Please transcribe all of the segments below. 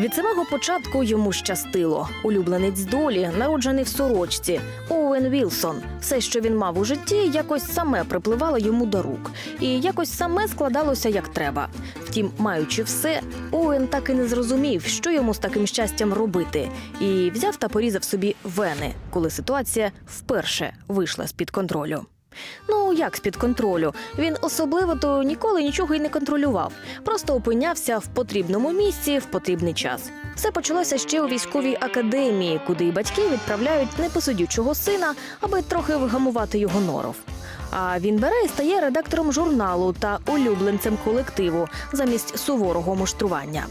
Від самого початку йому щастило. Улюбленець долі, народжений в сорочці, Оуен Вілсон. Все, що він мав у житті, якось саме припливало йому до рук, і якось саме складалося як треба. Втім, маючи все, Оуен так і не зрозумів, що йому з таким щастям робити, і взяв та порізав собі вени, коли ситуація вперше вийшла з під контролю. Ну як з під контролю? Він особливо то ніколи нічого й не контролював. Просто опинявся в потрібному місці в потрібний час. Все почалося ще у військовій академії, куди й батьки відправляють непосидючого сина, аби трохи вгамувати його норов. А він бере і стає редактором журналу та улюбленцем колективу замість суворого муштрування.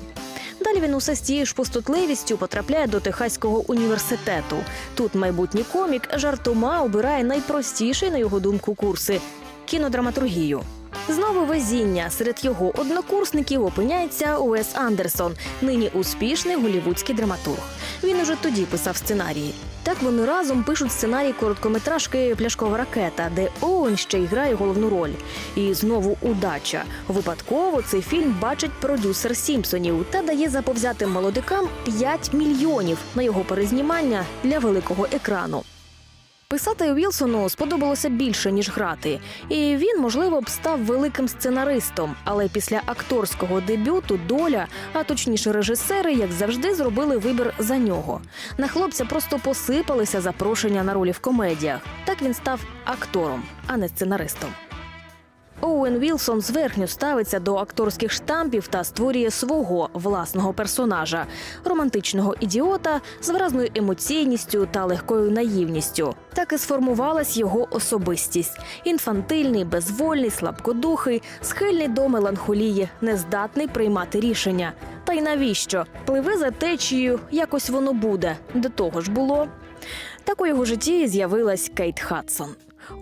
Далі він усе з тією ж пустотливістю потрапляє до Техаського університету. Тут майбутній комік жартома обирає найпростіший, на його думку, курси кінодраматургію. Знову везіння серед його однокурсників опиняється Уес Андерсон, нині успішний голівудський драматург. Він уже тоді писав сценарії. Так вони разом пишуть сценарій короткометражки Пляшкова ракета, де Оуен ще й грає головну роль. І знову удача. Випадково цей фільм бачить продюсер Сімпсонів та дає заповзятим молодикам 5 мільйонів на його перезнімання для великого екрану. Писати Вілсону сподобалося більше ніж грати, і він, можливо, б став великим сценаристом. Але після акторського дебюту доля, а точніше режисери, як завжди, зробили вибір за нього. На хлопця просто посипалися запрошення на ролі в комедіях. Так він став актором, а не сценаристом. Оуен Вілсон зверхньо ставиться до акторських штампів та створює свого власного персонажа романтичного ідіота з виразною емоційністю та легкою наївністю. Так і сформувалась його особистість: інфантильний, безвольний, слабкодухий, схильний до меланхолії, нездатний приймати рішення. Та й навіщо? Пливи за течією, якось воно буде. До того ж було. Так у його житті з'явилась Кейт Хадсон.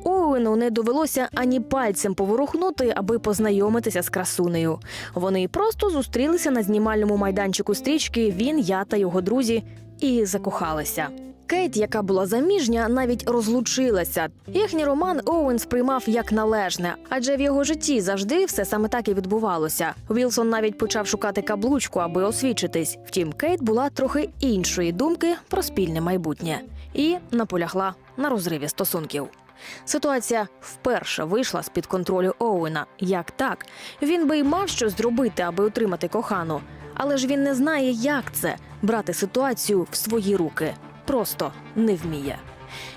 Оуену не довелося ані пальцем поворухнути, аби познайомитися з красунею. Вони просто зустрілися на знімальному майданчику стрічки Він, я та його друзі і закохалися. Кейт, яка була заміжня, навіть розлучилася. Їхній роман Оуен сприймав як належне, адже в його житті завжди все саме так і відбувалося. Вілсон навіть почав шукати каблучку, аби освічитись. Втім, Кейт була трохи іншої думки про спільне майбутнє і наполягла на розриві стосунків. Ситуація вперше вийшла з під контролю Оуена. Як так? Він би й мав що зробити, аби отримати кохану. Але ж він не знає, як це брати ситуацію в свої руки. Просто не вміє.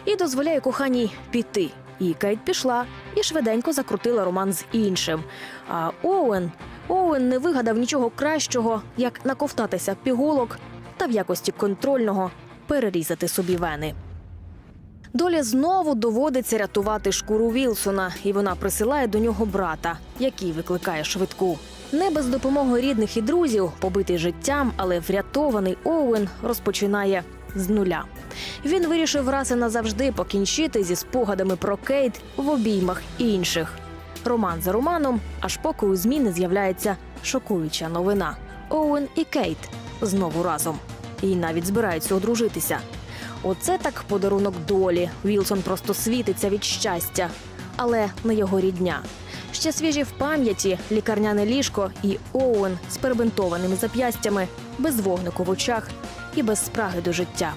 І дозволяє коханій піти. І Кейт пішла і швиденько закрутила роман з іншим. А Оуен Оуен не вигадав нічого кращого, як наковтатися пігулок та в якості контрольного перерізати собі вени. Долі знову доводиться рятувати шкуру Вілсона, і вона присилає до нього брата, який викликає швидку. Не без допомоги рідних і друзів, побитий життям, але врятований Оуен розпочинає з нуля. Він вирішив раз і назавжди покінчити зі спогадами про Кейт в обіймах інших. Роман за романом, аж поки у змі не з'являється шокуюча новина. Оуен і Кейт знову разом. І навіть збираються одружитися. Оце так подарунок долі. Вілсон просто світиться від щастя, але не його рідня. Ще свіжі в пам'яті лікарняне ліжко і Оуен з перебинтованими зап'ястями, без вогнику в очах і без спраги до життя.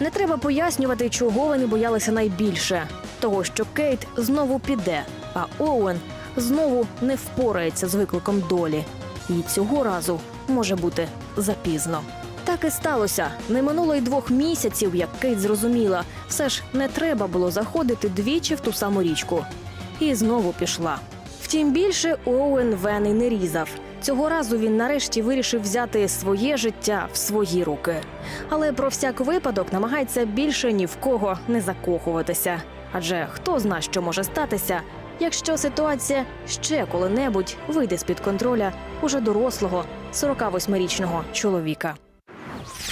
Не треба пояснювати, чого вони боялися найбільше того, що Кейт знову піде, а Оуен знову не впорається з викликом долі. І цього разу може бути запізно. Так і сталося. Не минуло й двох місяців, як Кейт зрозуміла, все ж не треба було заходити двічі в ту саму річку. І знову пішла. Втім, більше Оуен вени не різав. Цього разу він нарешті вирішив взяти своє життя в свої руки. Але про всяк випадок намагається більше ні в кого не закохуватися. Адже хто зна, що може статися, якщо ситуація ще коли-небудь вийде з під контроля уже дорослого 48-річного чоловіка.